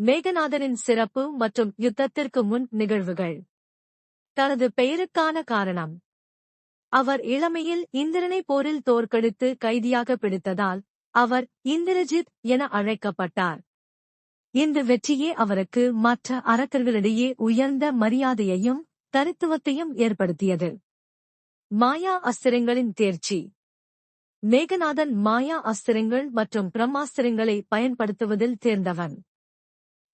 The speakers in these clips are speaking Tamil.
மேகநாதனின் சிறப்பு மற்றும் யுத்தத்திற்கு முன் நிகழ்வுகள். தனது பெயருக்கான காரணம். அவர் இளமையில் இந்திரனை போரில் தோற்கடித்து கைதியாக பிடித்ததால் அவர் இந்திரஜித் என அழைக்கப்பட்டார். இந்த வெற்றியே அவருக்கு மற்ற அரக்கர்களிடையே உயர்ந்த மரியாதையையும் தனித்துவத்தையும் ஏற்படுத்தியது. மாயா அஸ்திரங்களின் தேர்ச்சி. மேகநாதன் மாயா அஸ்திரங்கள் மற்றும் பிரம்மாஸ்திரங்களை பயன்படுத்துவதில் தேர்ந்தவன்.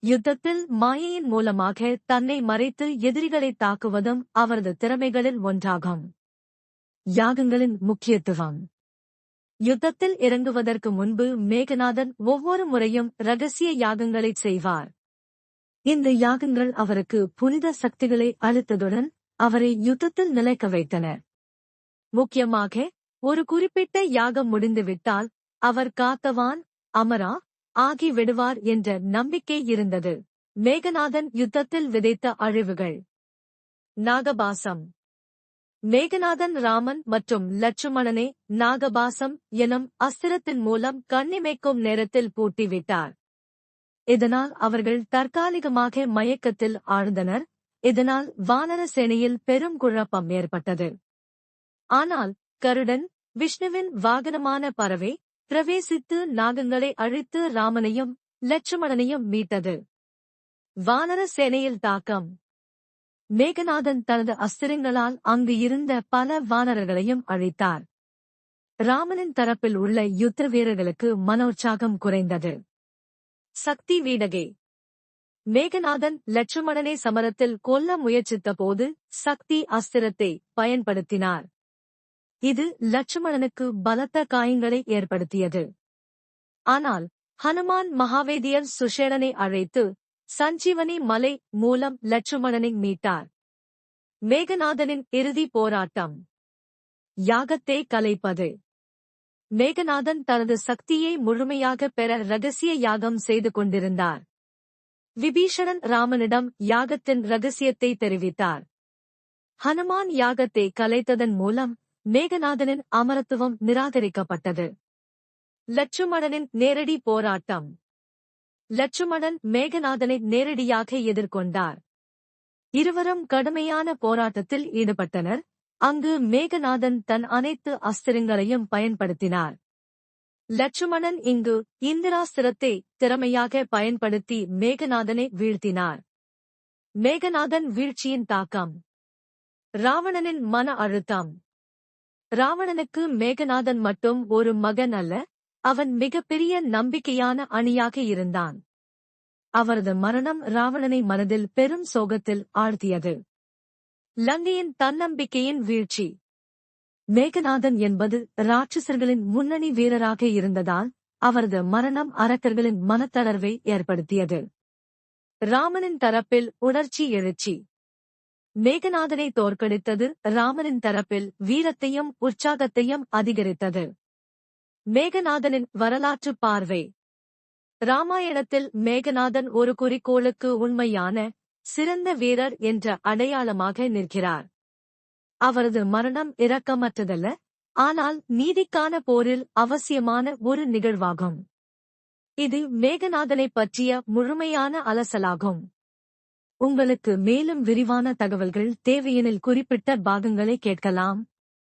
யுத்தத்தில் மாயையின் மூலமாக தன்னை மறைத்து எதிரிகளை தாக்குவதும் அவரது திறமைகளில் ஒன்றாகும். யாகங்களின் முக்கியத்துவம். யுத்தத்தில் இறங்குவதற்கு முன்பு மேகநாதன் ஒவ்வொரு முறையும் ரகசிய யாகங்களைச் செய்வார். இந்த யாகங்கள் அவருக்கு புனித சக்திகளை அளித்ததுடன் அவரை யுத்தத்தில் நிலைக்க வைத்தன முக்கியமாக ஒரு குறிப்பிட்ட யாகம் முடிந்துவிட்டால் அவர் காத்தவான் அமரா ஆகிவிடுவார் என்ற நம்பிக்கை இருந்தது. மேகநாதன் யுத்தத்தில் விதைத்த அழிவுகள். நாகபாசம். மேகநாதன் ராமன் மற்றும் லட்சுமணனை நாகபாசம் எனும் அஸ்திரத்தின் மூலம் கண்ணிமைக்கும் நேரத்தில் பூட்டிவிட்டார். இதனால் அவர்கள் தற்காலிகமாக மயக்கத்தில் ஆழ்ந்தனர். இதனால் வானர சேனையில் பெரும் குழப்பம் ஏற்பட்டது. ஆனால் கருடன் விஷ்ணுவின் வாகனமான பறவை பிரவேசித்து நாகங்களை அழித்து ராமனையும் லட்சுமணனையும் மீட்டது. வானர சேனையில் தாக்கம். மேகநாதன் தனது அஸ்திரங்களால் அங்கு இருந்த பல வானரர்களையும் அழித்தார். ராமனின் தரப்பில் உள்ள யுத்த வீரர்களுக்கு மனோற்சாகம் குறைந்தது. சக்தி வீடகே. மேகநாதன் லட்சுமணனை சமரத்தில் கொல்ல முயற்சித்த போது சக்தி அஸ்திரத்தை பயன்படுத்தினார். இது லட்சுமணனுக்கு பலத்த காயங்களை ஏற்படுத்தியது. ஆனால் ஹனுமான் மகாவேதியர் சுஷேரனை அழைத்து சஞ்சீவனி மலை மூலம் லட்சுமணனை மீட்டார். மேகநாதனின் இறுதி போராட்டம். யாகத்தை கலைப்பது. மேகநாதன் தனது சக்தியை முழுமையாக பெற ரகசிய யாகம் செய்து கொண்டிருந்தார். விபீஷணன் ராமனிடம் யாகத்தின் ரகசியத்தை தெரிவித்தார். ஹனுமான் யாகத்தை கலைத்ததன் மூலம் மேகநாதனின் அமரத்துவம் நிராகரிக்கப்பட்டது. லட்சுமணனின் நேரடி போராட்டம். லட்சுமணன் மேகநாதனை நேரடியாக எதிர்கொண்டார். இருவரும் கடுமையான போராட்டத்தில் ஈடுபட்டனர். அங்கு மேகநாதன் தன் அனைத்து அஸ்திரங்களையும் பயன்படுத்தினார். லட்சுமணன் இங்கு இந்திராஸ்திரத்தை திறமையாக பயன்படுத்தி மேகநாதனை வீழ்த்தினார். மேகநாதன் வீழ்ச்சியின் தாக்கம். ராவணனின் மன அழுத்தம். ராவணனுக்கு மேகநாதன் மட்டும் ஒரு மகன் அல்ல அவன் மிகப்பெரிய நம்பிக்கையான அணியாக இருந்தான். அவரது மரணம் ராவணனை மனதில் பெரும் சோகத்தில் ஆழ்த்தியது. லங்கையின் தன்னம்பிக்கையின் வீழ்ச்சி. மேகநாதன் என்பது ராட்சசர்களின் முன்னணி வீரராக இருந்ததால் அவரது மரணம் அரக்கர்களின் மனத்தளர்வை ஏற்படுத்தியது. ராமனின் தரப்பில் உணர்ச்சி எழுச்சி. மேகநாதனை தோற்கடித்தது ராமனின் தரப்பில் வீரத்தையும் உற்சாகத்தையும் அதிகரித்தது. மேகநாதனின் வரலாற்று பார்வை. ராமாயணத்தில் மேகநாதன் ஒரு குறிக்கோளுக்கு உண்மையான சிறந்த வீரர் என்ற அடையாளமாக நிற்கிறார். அவரது மரணம் இரக்கமற்றதல்ல ஆனால் நீதிக்கான போரில் அவசியமான ஒரு நிகழ்வாகும். இது மேகநாதனை பற்றிய முழுமையான அலசலாகும். உங்களுக்கு மேலும் விரிவான தகவல்கள் தேவையெனில் குறிப்பிட்ட பாகங்களை கேட்கலாம்.